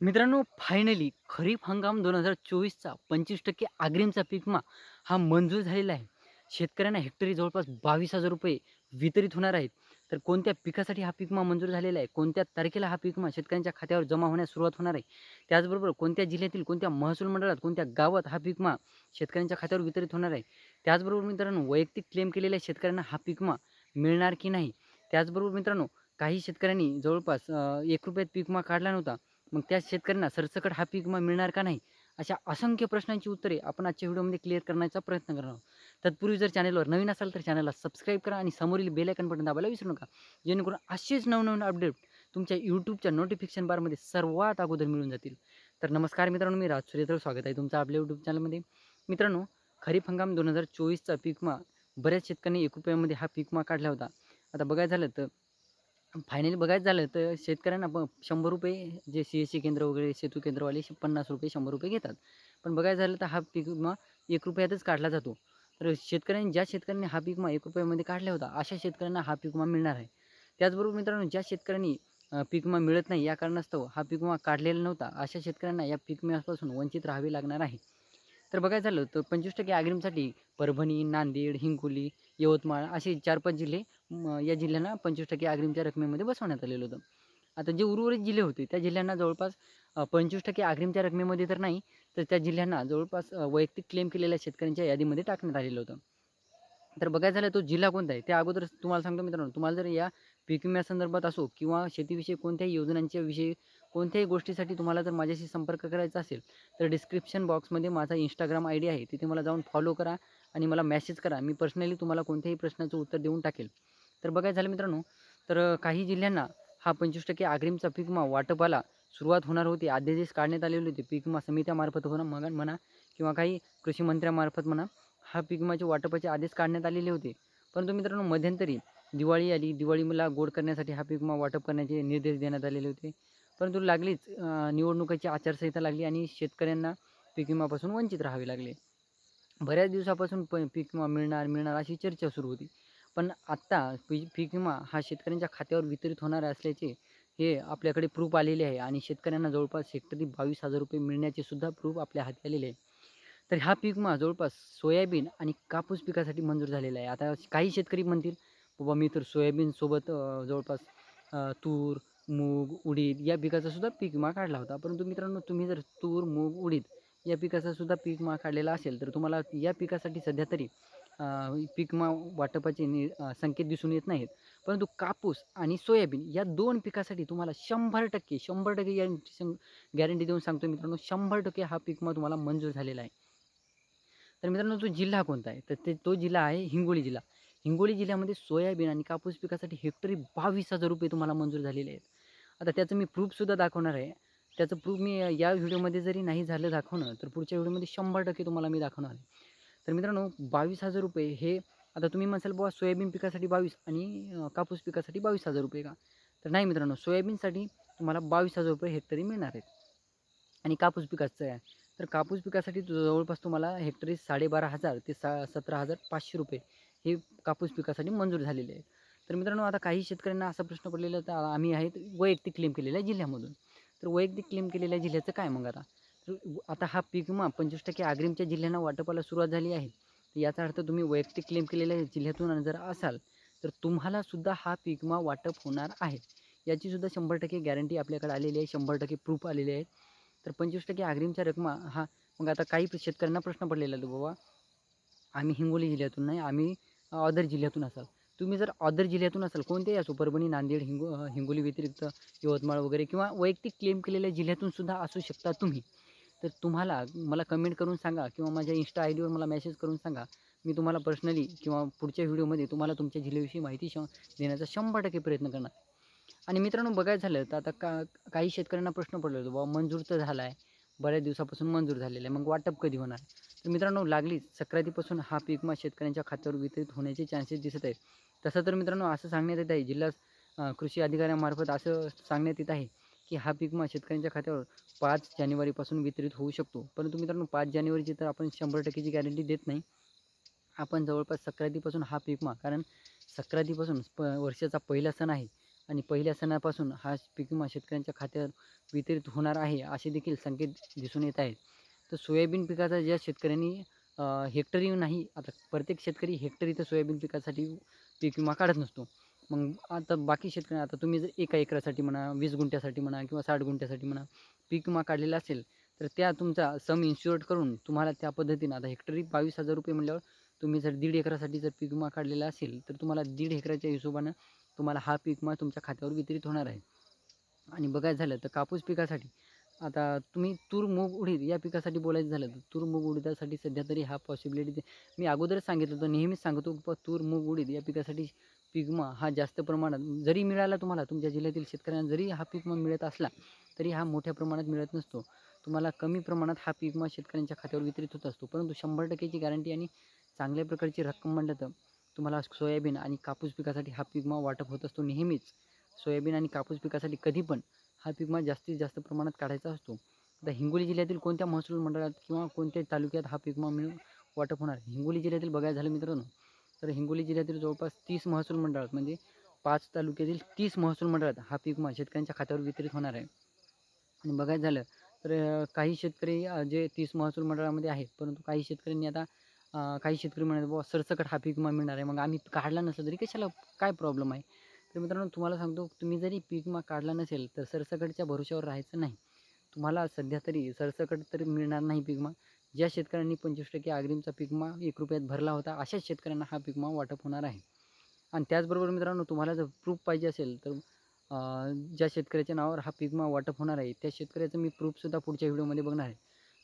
मित्रांनो फायनली खरीप हंगाम दोन हजार चोवीसचा पंचवीस टक्के अग्रिमचा पीकमा हा मंजूर झालेला आहे. शेतकऱ्यांना हेक्टरी जवळपास बावीस हजार रुपये वितरित होणार आहेत. तर कोणत्या पिकासाठी हा पीकमा मंजूर झालेला आहे? कोणत्या तारखेला हा पीकमा शेतकऱ्यांच्या खात्यावर जमा होण्यास सुरुवात होणार आहे? त्याचबरोबर कोणत्या जिल्ह्यातील कोणत्या महसूल मंडळात कोणत्या गावात हा पीकमा शेतकऱ्यांच्या खात्यावर वितरित होणार आहे? त्याचबरोबर मित्रांनो वैयक्तिक क्लेम केलेल्या शेतकऱ्यांना हा पीकमा मिळणार की नाही? त्याचबरोबर मित्रांनो काही शेतकऱ्यांनी जवळपास एक रुपयात पीकमा काढला नव्हता. मग त्या शेतकऱ्यांना सरसकट हा पीक विमा मिळणार का नाही? अशा असंख्य प्रश्नांची उत्तरे आपण आजच्या व्हिडिओमध्ये क्लिअर करण्याचा प्रयत्न करणार आहोत. तत्पूर्वी जर चॅनलवर नवीन असाल तर चॅनलला सबस्क्राईब करा आणि समोरील बेल आयकन बटन दाबायला विसरू नका. जेणेकरून असेच नवनवीन अपडेट तुमच्या यूट्यूबच्या नोटिफिकेशन बारमध्ये सर्वात अगोदर मिळून जातील. तर नमस्कार मित्रांनो मी राज सूर्यधर स्वागत आहे तुमचं आपल्या यूट्यूब चॅनलमध्ये मित्रांनो खरीप हंगाम दोन हजार चोवीसचा पीकमा बऱ्याच शेतकऱ्यांनी एक रुपयामध्ये हा पीकमा काढला होता. आता बघायचं झालं तर फायनली बघायचं झालं तर शेतकऱ्यांना प शंभर रुपये जे सी एस सी केंद्र वगैरे सेतू केंद्रवाले पन्नास रुपये शंभर रुपये घेतात. पण बघायचं झालं तर हा पीक विमा एक रुपयातच काढला जातो. तर शेतकऱ्यांनी ज्या शेतकऱ्यांनी हा पीक विमा एक रुपयामध्ये काढला होता अशा शेतकऱ्यांना हा पीक विमा मिळणार आहे. त्याचबरोबर मित्रांनो ज्या शेतकऱ्यांनी पीक विमा मिळत नाही या कारणास्तव हा पीक विमा काढलेला नव्हता अशा शेतकऱ्यांना या पीक विम्यापासून वंचित राहावे लागणार आहे. तर बघायचं झालं तर पंचवीस टक्के अग्रिमसाठी परभणी नांदेड हिंगोली यवतमाळ असे चार पाच जिल्हे या जिल्ह्यांना पंचवीस टक्के अग्रिमच्या रकमेमध्ये बसवण्यात आलेलं होतं. आता जे उर्वरित जिल्हे होते त्या जिल्ह्यांना जवळपास पंचवीस टक्के अग्रिमच्या रकमेमध्ये तर नाही तर त्या जिल्ह्यांना जवळपास वैयक्तिक क्लेम केलेल्या शेतकऱ्यांच्या यादीमध्ये टाकण्यात आलेलं होतं. तर बघायचं झालं तो जिल्हा कोणता आहे त्या अगोदर तुम्हाला सांगतो मित्रांनो तुम्हाला जर या पीक विम्यासंदर्भात असो किंवा शेतीविषयी कोणत्याही योजनांच्या विषयी कोणत्याही गोष्टीसाठी तुम्हाला जर माझ्याशी संपर्क करायचा असेल तर डिस्क्रिप्शन बॉक्समध्ये माझा इंस्टाग्राम आय डी आहे. तिथे मला जाऊन फॉलो करा आणि मला मेसेज करा. मी पर्सनली तुम्हाला कोणत्याही प्रश्नाचं उत्तर देऊन टाकेल. तर बघायचं झालं मित्रांनो. तर काही जिल्ह्यांना हा पंचवीस टक्के अग्रिमचा पिकमा वाटपाला सुरुवात होणार होती. अध्यादेश काढण्यात आलेले होते. पीक विमा समित्यामार्फत होणं मग म्हणा किंवा काही कृषी मंत्र्यामार्फत म्हणा हा पीक वाटपाचे आदेश काढण्यात आलेले होते. परंतु मित्रांनो मध्यंतरी दिवाळी आली. दिवाळीला गोड करण्यासाठी हा पीक विमा वाटप करण्याचे निर्देश देण्यात आलेले होते. परंतु लागलीच निवडणुकीची आचारसंहिता लागली आणि शेतकऱ्यांना पीक विमापासून वंचित राहावे लागले. बऱ्याच दिवसापासून प पीक विमा मिळणार मिळणार अशी चर्चा सुरू होती. पण आत्ता पी पीक विमा हा शेतकऱ्यांच्या खात्यावर वितरित होणार असल्याचे हे आपल्याकडे प्रूफ आलेले आहे आणि शेतकऱ्यांना जवळपास हेक्टरी बावीस हजार रुपये मिळण्याचे सुद्धा प्रूफ आपल्या हाती आलेले आहे. तर हा पीक विमा जवळपास सोयाबीन आणि कापूस पिकासाठी मंजूर झालेला आहे. आता काही शेतकरी म्हणतील बाबा मी तर सोयाबीनसोबत जवळपास तूर मूग उडीद या पिकाचा सुद्धा पीक विमा काढला होता. परंतु मित्रांनो तुम्ही जर तूर मूग उडीद या पिकाचा सुद्धा पीक विमा काढलेला असेल तर तुम्हाला या पिकासाठी सध्या तरी पीक विमा वाटपाचे नि संकेत दिसून येत नाहीत. परंतु कापूस आणि सोयाबीन या दोन पिकासाठी तुम्हाला शंभर टक्के शंभर टक्के गॅरंटी गॅरंटी देऊन सांगतो मित्रांनो शंभर टक्के हा पीक विमा तुम्हाला मंजूर झालेला आहे. तर मित्रांनो तो जिल्हा कोणता आहे? तर ते तो जिल्हा आहे हिंगोली जिल्हा. हिंगोली जिल्ह्यामध्ये सोयाबीन आणि कापूस पिकासाठी हेक्टरी बावीस हजार रुपये तुम्हाला मंजूर झालेले आहेत. आता त्याचं मी प्रूफसुद्धा दाखवणार आहे. त्याचं प्रूफ मी या व्हिडिओमध्ये जरी नाही झालं दाखवणं तर पुढच्या व्हिडिओमध्ये शंभर टक्के तुम्हाला मी दाखवणार आहे. तर मित्रांनो बावीस हजार रुपये हे आता तुम्ही म्हणसाल बुवा सोयाबीन पिकासाठी बावीस आणि कापूस पिकासाठी बावीस हजार रुपये का? तर नाही मित्रांनो सोयाबीनसाठी तुम्हाला बावीस हजार रुपये हेक्टरी मिळणार आहेत. आणि कापूस पिकाचं आहे. तर कापूस पिकासाठी जवळपास तुम्हाला हेक्टरी साडेबारा हजार ते सा सतरा हजार पाचशे रुपये हे कापूस पिकासाठी मंजूर झालेले आहे तर मित्रांनो आता काही शेतकऱ्यांना असा प्रश्न पडलेला तर आम्ही आहेत वैयक्तिक क्लेम केलेल्या जिल्ह्यामधून. तर वैयक्तिक क्लेम केलेल्या जिल्ह्याचं काय मग आता? तर आता हा पीक विमा पंचवीस टक्के आग्रिमच्या जिल्ह्यांना वाटपाला सुरुवात झाली आहे. तर याचा अर्थ तुम्ही वैयक्तिक क्लेम केलेल्या जिल्ह्यातून जर असाल तर तुम्हाला सुद्धा हा पीक विमा वाटप होणार आहे. याची सुद्धा शंभर टक्के गॅरंटी आपल्याकडे आलेली आहे शंभर टक्के प्रूफ आलेले आहेत. तर पंचवीस टक्के आग्रीमच्या रकमा हा मग आता काही शेतकऱ्यांना प्रश्न पडलेला आहे बाबा आम्ही हिंगोली जिल्ह्यातून नाही आम्ही अदर जिल्ह्यातून असाल. तुम्ही जर अदर जिल्ह्यातून असाल कोणतेही असो परभणी नांदेड हिंगो हिंगोली व्यतिरिक्त यवतमाळ वगैरे किंवा वैयक्तिक क्लेम केलेल्या जिल्ह्यातून सुद्धा असू शकता तुम्ही तर तुम्हाला मला कमेंट करून सांगा किंवा माझ्या इन्स्टा आय डीवर मला मेसेज करून सांगा. मी तुम्हाला पर्सनली किंवा पुढच्या व्हिडिओमध्ये तुम्हाला तुमच्या जिल्ह्याविषयी माहिती श देण्याचा शंभर टक्के प्रयत्न करणार. आणि मित्रांनो बघायचं झालं तर आता का काही शेतकऱ्यांना प्रश्न पडला होता बाबा मंजूर तर झाला आहे बऱ्याच दिवसापासून मंजूर झालेलं आहे. मग वाटप कधी होणार? तर मित्रांनो लागलीच सक्रातीपासून हा पीक शेतकऱ्यांच्या खात्यावर वितरित होण्याचे चान्सेस दिसत आहेत. तसं तर मित्रांनो असं सांगण्यात येत आहे. जिल्हा कृषी अधिकाऱ्यामार्फत असं सांगण्यात येत आहे की हा पीक शेतकऱ्यांच्या खात्यावर पाच जानेवारीपासून वितरित होऊ शकतो. परंतु मित्रांनो पाच जानेवारीची तर आपण शंभर टक्केची गॅरंटी देत नाही. आपण जवळपास सक्रातीपासून हा पीक कारण सक्रातीपासून प वर्षाचा पहिला सण आहे. आणि पहिल्या सणापासून हा पीक विमा शेतकऱ्यांच्या खात्यावर वितरित होणार आहे असे देखील संकेत दिसून येत आहेत. तर सोयाबीन पिकाचा ज्या शेतकऱ्यांनी हेक्टरी नाही आता प्रत्येक शेतकरी हेक्टरी तर सोयाबीन पिकासाठी पीक विमा काढत नसतो. मग आता बाकी शेतकरी आता तुम्ही जर एका एकरासाठी म्हणा वीस गुंठ्यासाठी म्हणा किंवा साठ गुंठ्यासाठी म्हणा पीक विमा काढलेला असेल तर त्या तुमचा सम इन्शुअर्ड करून तुम्हाला त्या पद्धतीनं आता हेक्टरी बावीस हजार रुपये म्हणल्यावर तुम्ही जर दीड एकरासाठी जर पीक विमा काढलेला असेल तर तुम्हाला दीड एकराच्या हिशोबानं तुम्हाला हा पीक विमा तुमच्या खात्यावर वितरित होणार आहे. आणि बघायचं झालं तर कापूस पिकासाठी आता तुम्ही तूर मूग उडीद या पिकासाठी बोलायचं झालं तर तूर मूग उडीदासाठी सध्या तरी हा पॉसिबिलिटी मी अगोदरच सांगितलं होतं नेहमीच सांगतो तूर मूग उडीद या पिकासाठी पिकमा हा जास्त प्रमाणात जरी मिळाला तुम्हाला तुमच्या जिल्ह्यातील शेतकऱ्यांना जरी हा पीक मिळत असला तरी हा मोठ्या प्रमाणात मिळत नसतो. तुम्हाला कमी प्रमाणात हा पीकमा शेतकऱ्यांच्या खात्यावर वितरित होत असतो. परंतु शंभर टक्केची गॅरंटी आणि चांगल्या प्रकारची रक्कम म्हणलं तर तुम्हाला सोयाबीन आणि कापूस पिकासाठी हा पीक विमा वाटप होत असतो नेहमीच. सोयाबीन आणि कापूस पिकासाठी कधी पण हा पीक विमा जास्तीत जास्त प्रमाणात काढायचा असतो. आता हिंगोली जिल्ह्यातील कोणत्या महसूल मंडळात किंवा कोणत्या तालुक्यात हा पीक विमा मिळून वाटप होणार? हिंगोली जिल्ह्यातील बघायला झालं मित्रांनो तर हिंगोली जिल्ह्यातील जवळपास तीस महसूल मंडळात म्हणजे पाच तालुक्यातील तीस महसूल मंडळात हा पीक विमा शेतकऱ्यांच्या खात्यावर वितरित होणार आहे. आणि बघायचं झालं तर काही शेतकरी जे तीस महसूल मंडळामध्ये आहेत परंतु काही शेतकऱ्यांनी आता काही शेतकरी म्हणत बुवा सरसकट हा पीक विमा मिळणार आहे. मग आम्ही काढला नसलं तरी कशाला काय प्रॉब्लेम आहे? तर मित्रांनो तुम्हाला सांगतो तुम्ही जरी पीक विमा काढला नसेल तर सरसकटच्या भरोश्यावर राहायचं नाही. तुम्हाला सध्या तरी सरसकट तरी मिळणार नाही पीक विमा ज्या शेतकऱ्यांनी पंचवीस टक्के अग्रिमचा पीक विमा एक रुपयात भरला होता अशाच शेतकऱ्यांना हा पीक विमा वाटप होणार आहे. आणि त्याचबरोबर मित्रांनो तुम्हाला जर प्रूफ पाहिजे असेल तर ज्या शेतकऱ्याच्या नावावर हा पीक विमा वाटप होणार आहे त्या शेतकऱ्याचं मी प्रूफसुद्धा पुढच्या व्हिडिओमध्ये बघणार आहे.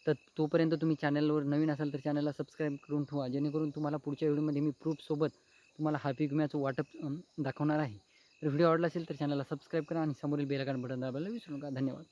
तर तोपर्यंत तुम्ही चॅनलवर नवीन असाल तर चॅनलला सबस्क्राईब करून ठेवा जेणेकरून तुम्हाला पुढच्या व्हिडिओमध्ये मी प्रूफसोबत तुम्हाला हा विम्याचं वाटप दाखवणार आहे. तर व्हिडिओ आवडला असेल तर चॅनलला सबस्क्राईब करा आणि समोरील बेल बटन दाबायला विसरू नका. धन्यवाद.